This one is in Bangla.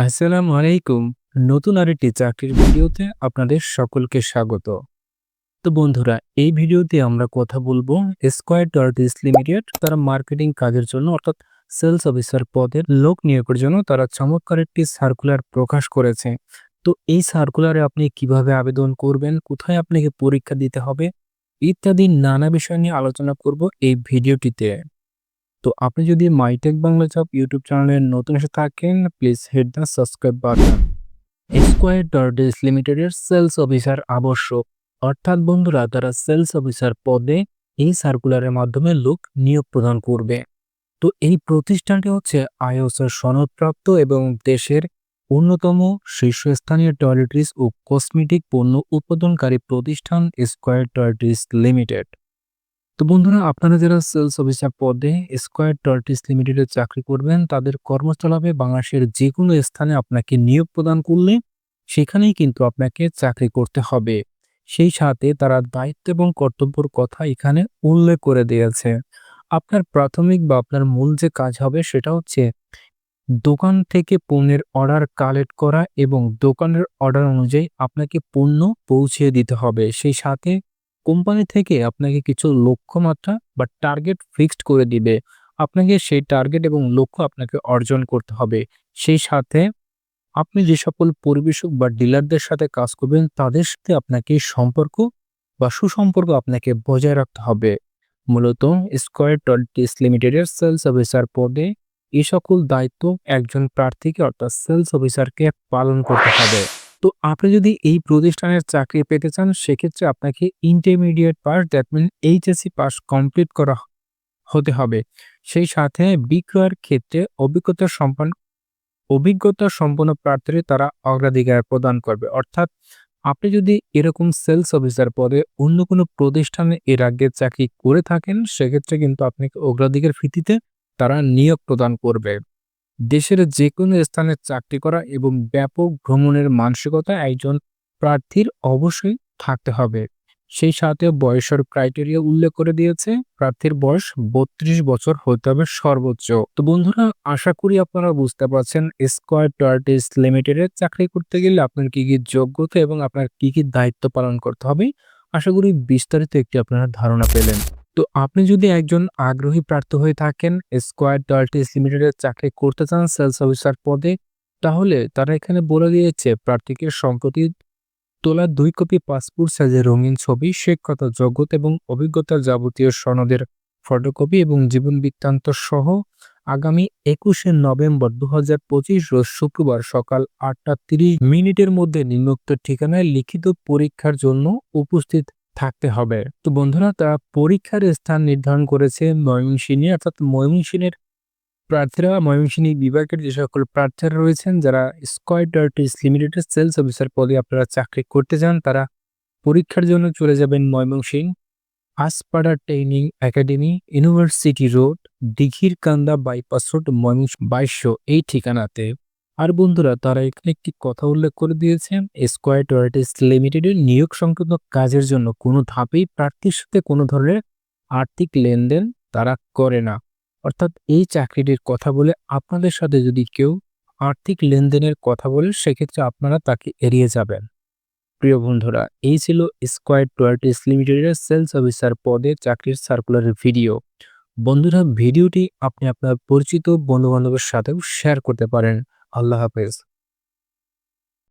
আসসালামু আলাইকুম। নতুন আরেকটি চাকরির ভিডিওতে আপনাদের সকলকে স্বাগত। তো বন্ধুরা, এই ভিডিওতে আমরা কথা বলব স্কোয়ার ডর্টিস লিমিটেড তারা মার্কেটিং কাজের জন্য, অর্থাৎ সেলস অফিসার পদের লোক নিয়োগের জন্য তারা চমৎকার একটি সার্কুলার প্রকাশ করেছে। তো এই সার্কুলারে আপনি কীভাবে আবেদন করবেন, কোথায় আপনাকে পরীক্ষা দিতে হবে, ইত্যাদি নানা বিষয় নিয়ে আলোচনা করব এই ভিডিওটিতে। তো আপনি যদি মাইটেক বাংলা জব ইউটিউব চ্যানেলে নতুন এসে থাকেন please hit the subscribe button Square Toiletries লিমিটেডের সেলস অফিসার আবশ্যক। অর্থাৎ বন্ধুরা তারা সেলস অফিসার পদে এই সার্কুলারের মাধ্যমে লোক নিয়োগ প্রদান করবে। তো এই প্রতিষ্ঠানটি হচ্ছে আইওসের সনদপ্রাপ্ত এবং দেশের অন্যতম শীর্ষস্থানীয় টয়লেট্রিস ও কসমেটিক পণ্য উৎপাদনকারী প্রতিষ্ঠান স্কোয়ার টয়লেট্রিস লিমিটেড তো বন্ধুরা, আপনারা যারা সেলস অফিসার পদে স্কোয়ার টর্টিস লিমিটেডে চাকরি করবেন, তাদের কর্মস্থলাবে বাংলাদেশের যে কোনো স্থানে আপনাকে নিয়োগ প্রদান করলে সেখানেই কিন্তু আপনাকে চাকরি করতে হবে। সেই সাথে তারা দায়িত্ব এবং কর্তব্যর কথা এখানে উল্লেখ করে দিয়েছে। আপনার প্রাথমিক বা আপনার মূল যে কাজ হবে সেটা হচ্ছে দোকান থেকে পণ্যের অর্ডার কালেক্ট করা এবং দোকানের অর্ডার অনুযায়ী আপনাকে পণ্য পৌঁছে দিতে হবে। সেই সাথে কোম্পানি থেকে আপনাকে কিছু লক্ষ্যমাত্রা বা টার্গেট ফিক্সড করে দিবে। আপনাকে সেই টার্গেট এবং লক্ষ্য আপনাকে অর্জন করতে হবে। সেই সাথে আপনি যে সকল পরিবেশক বা ডিলারদের সাথে কাজ করবেন, তাদের সাথে আপনাকে সম্পর্ক বা সুসম্পর্ক আপনাকে বজায় রাখতে হবে। মূলত স্কোয়ার টলটিস লিমিটেডের সেলস অফিসার পদে এই সকল দায়িত্ব একজন প্রার্থীকে অর্থাৎ সেলস অফিসারকে পালন করতে হবে। তো আপনি যদি এই প্রতিষ্ঠানের চাকরি পেতে চান, সেক্ষেত্রে আপনাকে intermediate pass that mean HSC pass complete করা হতে হবে। সেই সাথে বিক্রয়ের ক্ষেত্রে অভিজ্ঞতা সম্পন্ন অভিজ্ঞতা সম্পন্ন প্রার্থীরা তারা অগ্রাধিকার প্রদান করবে। অর্থাৎ আপনি যদি এরকম সেলস অফিসার পদে অন্য কোনো প্রতিষ্ঠানে এর আগে চাকরি করে থাকেন, সেক্ষেত্রে কিন্তু আপনাকে অগ্রাধিকার ভিত্তিতে তারা নিয়োগ প্রদান করবে। দেশের যে কোনো স্থানে চাকরি করা এবং ব্যাপক ভ্রমণের মানসিকতা একজন প্রার্থীর অবশ্যই থাকতে হবে। সেই সাথে বয়সের ক্রাইটেরিয়া উল্লেখ করে দিয়েছে, প্রার্থীর বয়স বত্রিশ বছর হতে হবে সর্বোচ্চ। তো বন্ধুরা, আশা করি আপনারা বুঝতে পারছেন স্কোয়ার টার্টিস লিমিটেডের চাকরি করতে গেলে আপনার কি কি যোগ্যতা এবং আপনার কি কি দায়িত্ব পালন করতে হবে। আশা করি বিস্তারিত একটি আপনারা ধারণা পেলেন। তো আপনি যদি একজন আগ্রহী প্রার্থী হয়ে থাকেন স্কোয়ার টার্টিস লিমিটেডের চাকরি করতে চান সেলস অফিসার পদে, তাহলে তারা এখানে বলে দিয়েছে, প্রার্থীকে সম্প্রতি তোলা দুই কপি পাসপোর্ট সাইজের রঙিন ছবি শিক্ষত যোগ্যতা এবং অভিজ্ঞতার যাবতীয় সনদের ফটোকপি এবং জীবন বৃত্তান্ত সহ আগামী একুশে নভেম্বর দু হাজার পঁচিশ রোজ শুক্রবার সকাল আটটা তিরিশ মিনিটের মধ্যে নিম্নোক্ত ঠিকানায় লিখিত পরীক্ষার জন্য উপস্থিত থাকতে হবে। তো বন্ধুরা তারা পরীক্ষার স্থান নির্ধারণ করেছে ময়মনসিংহে, অর্থাৎ ময়মনসিংহের প্রার্থীরা, ময়মনসিংহ বিভাগের যে সকল প্রার্থীরা রয়েছেন, যারা Square Toiletries Limited sales officer পদে আপনারা চাকরি করতে চান, তারা পরীক্ষার জন্য চলে যাবেন Mymensingh Aspara training academy, university road দিঘির কান্দা বাইপাস রোড, ময়মনসিংহ বাইশশো, এই ঠিকানাতে। আর বন্ধুরা, তারা এখানে একটি কথা উল্লেখ করে দিয়েছেন স্কোয়ার টোয়ার্টিস লিমিটেডের নিয়োগ সংক্রান্ত কাজের জন্য কোনো ধাপেই প্রার্থীর সাথে কোনো ধরনের আর্থিক লেনদেন তারা করে না। অর্থাৎ এই চাকরিটির কথা বলে আপনাদের সাথে যদি কেউ আর্থিক লেনদেনের কথা বলে, সেক্ষেত্রে আপনারা তাকে এড়িয়ে যাবেন। প্রিয় বন্ধুরা, এই ছিল স্কোয়ার টোয়ার্টিস লিমিটেডের সেলস অফিসার পদে চাকরির সার্কুলারের ভিডিও বন্ধুরা ভিডিওটি আপনি আপনার পরিচিত বন্ধু বান্ধবের সাথেও শেয়ার করতে পারেন। আল্লাহ হাফেজ।